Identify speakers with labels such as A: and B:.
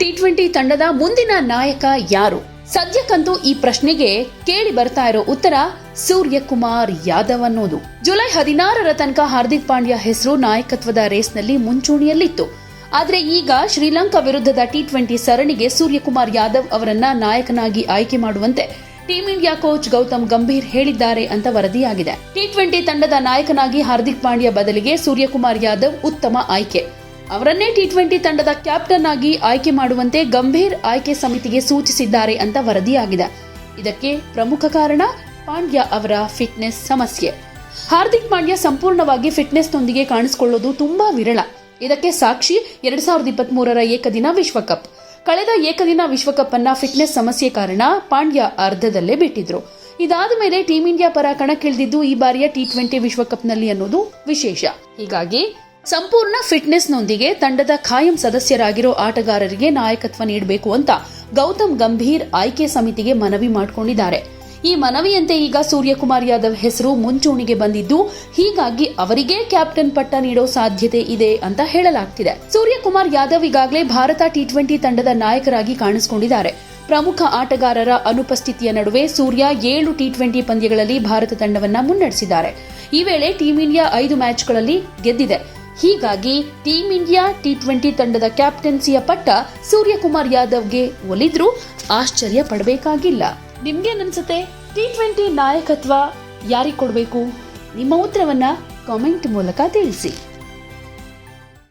A: T twenty ತಂಡದ ಮುಂದಿನ ನಾಯಕ ಯಾರು? ಸದ್ಯಕ್ಕಂತೂ ಈ ಪ್ರಶ್ನೆಗೆ ಕೇಳಿ ಬರ್ತಾ ಇರೋ ಉತ್ತರ ಸೂರ್ಯಕುಮಾರ್ ಯಾದವ್ ಅನ್ನೋದು. ಜುಲೈ ಹದಿನಾರರ ತನಕ ಹಾರ್ದಿಕ್ ಪಾಂಡ್ಯ ಹೆಸರು ನಾಯಕತ್ವದ ರೇಸ್ನಲ್ಲಿ ಮುಂಚೂಣಿಯಲ್ಲಿತ್ತು. ಆದರೆ ಈಗ ಶ್ರೀಲಂಕಾ ವಿರುದ್ಧದ ಟಿ ಟ್ವೆಂಟಿ ಸರಣಿಗೆ ಸೂರ್ಯಕುಮಾರ್ ಯಾದವ್ ಅವರನ್ನ ನಾಯಕನಾಗಿ ಆಯ್ಕೆ ಮಾಡುವಂತೆ team India coach Gautam Gambhir ಹೇಳಿದ್ದಾರೆ ಅಂತ ವರದಿಯಾಗಿದೆ. ಟಿ ಟ್ವೆಂಟಿ ತಂಡದ ನಾಯಕನಾಗಿ ಹಾರ್ದಿಕ್ ಪಾಂಡ್ಯ ಬದಲಿಗೆ ಸೂರ್ಯಕುಮಾರ್ ಯಾದವ್ ಉತ್ತಮ ಆಯ್ಕೆ. ಅವರನ್ನೇ ಟಿ ಟ್ವೆಂಟಿ ತಂಡದ ಕ್ಯಾಪ್ಟನ್ ಆಗಿ ಆಯ್ಕೆ ಮಾಡುವಂತೆ ಗಂಭೀರ್ ಆಯ್ಕೆ ಸಮಿತಿಗೆ ಸೂಚಿಸಿದ್ದಾರೆ ಅಂತ ವರದಿಯಾಗಿದೆ. ಇದಕ್ಕೆ ಪ್ರಮುಖ ಕಾರಣ ಪಾಂಡ್ಯ ಅವರ ಫಿಟ್ನೆಸ್ ಸಮಸ್ಯೆ. ಹಾರ್ದಿಕ್ ಪಾಂಡ್ಯ ಸಂಪೂರ್ಣವಾಗಿ ಫಿಟ್ನೆಸ್ನೊಂದಿಗೆ ಕಾಣಿಸಿಕೊಳ್ಳೋದು ತುಂಬಾ ವಿರಳ. ಇದಕ್ಕೆ ಸಾಕ್ಷಿ ಎರಡ್ ಸಾವಿರದ ಇಪ್ಪತ್ತ್ ಮೂರರ ಏಕದಿನ ವಿಶ್ವಕಪ್. ಕಳೆದ ಏಕದಿನ ವಿಶ್ವಕಪ್ ಅನ್ನ ಫಿಟ್ನೆಸ್ ಸಮಸ್ಯೆ ಕಾರಣ ಪಾಂಡ್ಯ ಅರ್ಧದಲ್ಲೇ ಬಿಟ್ಟಿದ್ರು. ಇದಾದ ಮೇಲೆ ಟೀಂ ಇಂಡಿಯಾ ಪರ ಕಣಕ್ಕಿಳಿದಿದ್ದು ಈ ಬಾರಿಯ ಟಿ ಟ್ವೆಂಟಿ ವಿಶ್ವಕಪ್ನಲ್ಲಿ ಅನ್ನೋದು ವಿಶೇಷ. ಹೀಗಾಗಿ ಸಂಪೂರ್ಣ ಫಿಟ್ನೆಸ್ನೊಂದಿಗೆ ತಂಡದ ಖಾಯಂ ಸದಸ್ಯರಾಗಿರೋ ಆಟಗಾರರಿಗೆ ನಾಯಕತ್ವ ನೀಡಬೇಕು ಅಂತ ಗೌತಮ್ ಗಂಭೀರ್ ಆಯ್ಕೆ ಸಮಿತಿಗೆ ಮನವಿ ಮಾಡಿಕೊಂಡಿದ್ದಾರೆ. ಈ ಮನವಿಯಂತೆ ಈಗ ಸೂರ್ಯಕುಮಾರ್ ಯಾದವ್ ಹೆಸರು ಮುಂಚೂಣಿಗೆ ಬಂದಿದ್ದು, ಹೀಗಾಗಿ ಅವರಿಗೆ ಕ್ಯಾಪ್ಟನ್ ಪಟ್ಟ ನೀಡೋ ಸಾಧ್ಯತೆ ಇದೆ ಅಂತ ಹೇಳಲಾಗ್ತಿದೆ. ಸೂರ್ಯಕುಮಾರ್ ಯಾದವ್ ಈಗಾಗಲೇ ಭಾರತ ಟಿ ಟ್ವೆಂಟಿ ತಂಡದ ನಾಯಕರಾಗಿ ಕಾಣಿಸಿಕೊಂಡಿದ್ದಾರೆ. ಪ್ರಮುಖ ಆಟಗಾರರ ಅನುಪಸ್ಥಿತಿಯ ನಡುವೆ ಸೂರ್ಯ ಏಳು ಟಿ ಟ್ವೆಂಟಿ ಪಂದ್ಯಗಳಲ್ಲಿ ಭಾರತ ತಂಡವನ್ನ ಮುನ್ನಡೆಸಿದ್ದಾರೆ. ಈ ವೇಳೆ ಟೀಂ ಇಂಡಿಯಾ ಐದು ಮ್ಯಾಚ್ಗಳಲ್ಲಿ ಗೆದ್ದಿದೆ. ಹೀಗಾಗಿ ಟೀಂ ಇಂಡಿಯಾ ಟಿ ಟ್ವೆಂಟಿ ತಂಡದ ಕ್ಯಾಪ್ಟನ್ಸಿಯ ಪಟ್ಟ ಸೂರ್ಯಕುಮಾರ್ ಯಾದವ್ಗೆ ಒಲಿದ್ರೂ ಆಶ್ಚರ್ಯ ಪಡಬೇಕಾಗಿಲ್ಲ. ನಿಮ್ಗೇನನ್ಸುತ್ತೆ ಟಿ ಟ್ವೆಂಟಿ ನಾಯಕತ್ವ ಯಾರಿಗೆ ಕೊಡಬೇಕು? ನಿಮ್ಮ ಉತ್ತರವನ್ನ ಕಾಮೆಂಟ್ ಮೂಲಕ ತಿಳಿಸಿ.